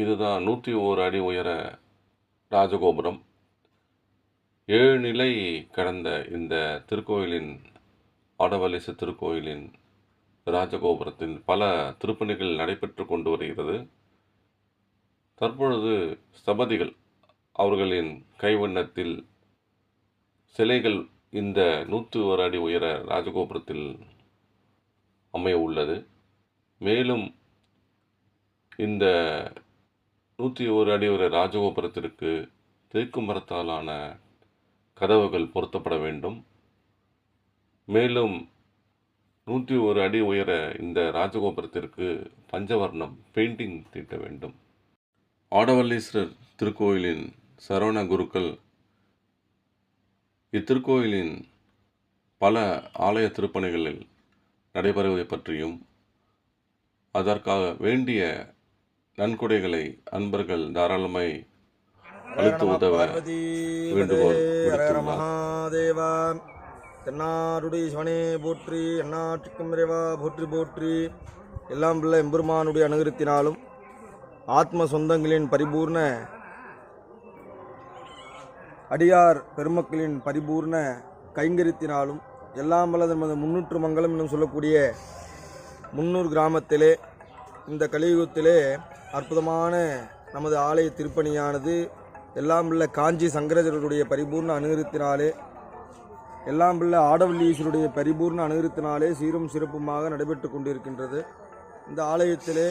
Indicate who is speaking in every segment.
Speaker 1: இதுதான் நூற்றி ஓரு அடி உயர ராஜகோபுரம். ஏழு நிலை கடந்த இந்த திருக்கோயிலின் ஆடவலிசு திருக்கோயிலின் ராஜகோபுரத்தில் பல திருப்பணிகள் நடைபெற்று கொண்டு வருகிறது. தற்பொழுது ஸ்தபதிகள் அவர்களின் கைவண்ணத்தில் சிலைகள் இந்த நூற்றி ஒரு அடி உயர ராஜகோபுரத்தில் அமைய உள்ளது. மேலும் இந்த நூற்றி ஒரு அடி உயர ராஜகோபுரத்திற்கு தேக்கு மரத்தாலான கதவுகள் பொருத்தப்பட வேண்டும். மேலும் நூற்றி ஒரு அடி உயர இந்த ராஜகோபுரத்திற்கு பஞ்சவர்ணம் பெயிண்டிங் தீட்ட வேண்டும். ஆடவல்லீஸ்வரர் திருக்கோயிலின் சரவண குருக்கள் இத்திருக்கோயிலின் பல ஆலய திருப்பணிகளில் நடைபெறுவதை பற்றியும் அதற்காக வேண்டிய நன்கொடைகளை அன்பர்கள் தாராளமாய் அளித்து உதவ வேண்டுகோள்.
Speaker 2: மகாதேவா தென்னாடுடைய சிவனே போற்றி எந்நாட்டுக்கும் இறைவா போற்றி போற்றி எல்லாம் பிள்ளை எம்பெருமானுடைய அனுகிரத்தினாலும் ஆத்ம சொந்தங்களின் பரிபூர்ண அடியார் பெருமக்களின் பரிபூர்ண கைங்கரியத்தினாலும் எல்லாம் வல்லது நமது முன்னூற்று மங்கலம் என்னும் சொல்லக்கூடிய முன்னூர் கிராமத்திலே இந்த கலியுகத்திலே அற்புதமான நமது ஆலய திருப்பணியானது எல்லாம் உள்ள காஞ்சி சங்கரஜருடைய பரிபூர்ண அனுகிரத்தினாலே எல்லாம் உள்ள ஆடவல்லீஸ்வருடைய பரிபூர்ண அனுகிரத்தினாலே சீரும் சிறப்புமாக நடைபெற்று கொண்டிருக்கின்றது. இந்த ஆலயத்திலே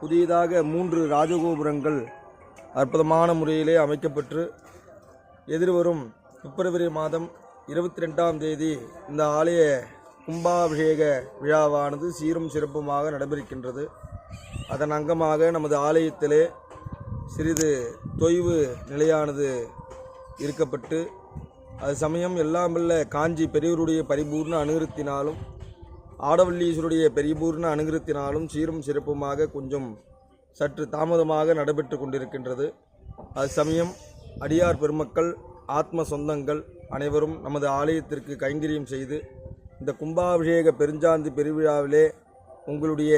Speaker 2: புதியதாக மூன்று ராஜகோபுரங்கள் அற்புதமான முறையிலே அமைக்கப்பட்டு எதிர்வரும் பிப்ரவரி மாதம் இருபத்தி ரெண்டாம் தேதி இந்த ஆலய கும்பாபிஷேக விழாவானது சீரும் சிறப்புமாக நடைபெறுகின்றது. அதன் அங்கமாக நமது ஆலயத்திலே சிறிது தொய்வு நிலையானது இருக்கப்பட்டு அது சமயம் எல்லாம் காஞ்சி பெரியவருடைய பரிபூர்ண அனுகிரத்தினாலும் ஆடவல்லீஸ்வருடைய பரிபூர்ண அனுகிரத்தினாலும் சீரும் சிறப்புமாக கொஞ்சம் சற்று தாமதமாக நடைபெற்று கொண்டிருக்கின்றது. அது சமயம் அடியார் பெருமக்கள் ஆத்ம சொந்தங்கள் அனைவரும் நமது ஆலயத்திற்கு கைங்கரியம் செய்து இந்த கும்பாபிஷேக பெருஞ்சாந்தி பெருவிழாவிலே உங்களுடைய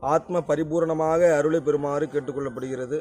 Speaker 2: ஆத்ம பரிபூரணமாக அருளை பெறுமாறு கேட்டுக்கொள்ளப்படுகிறது.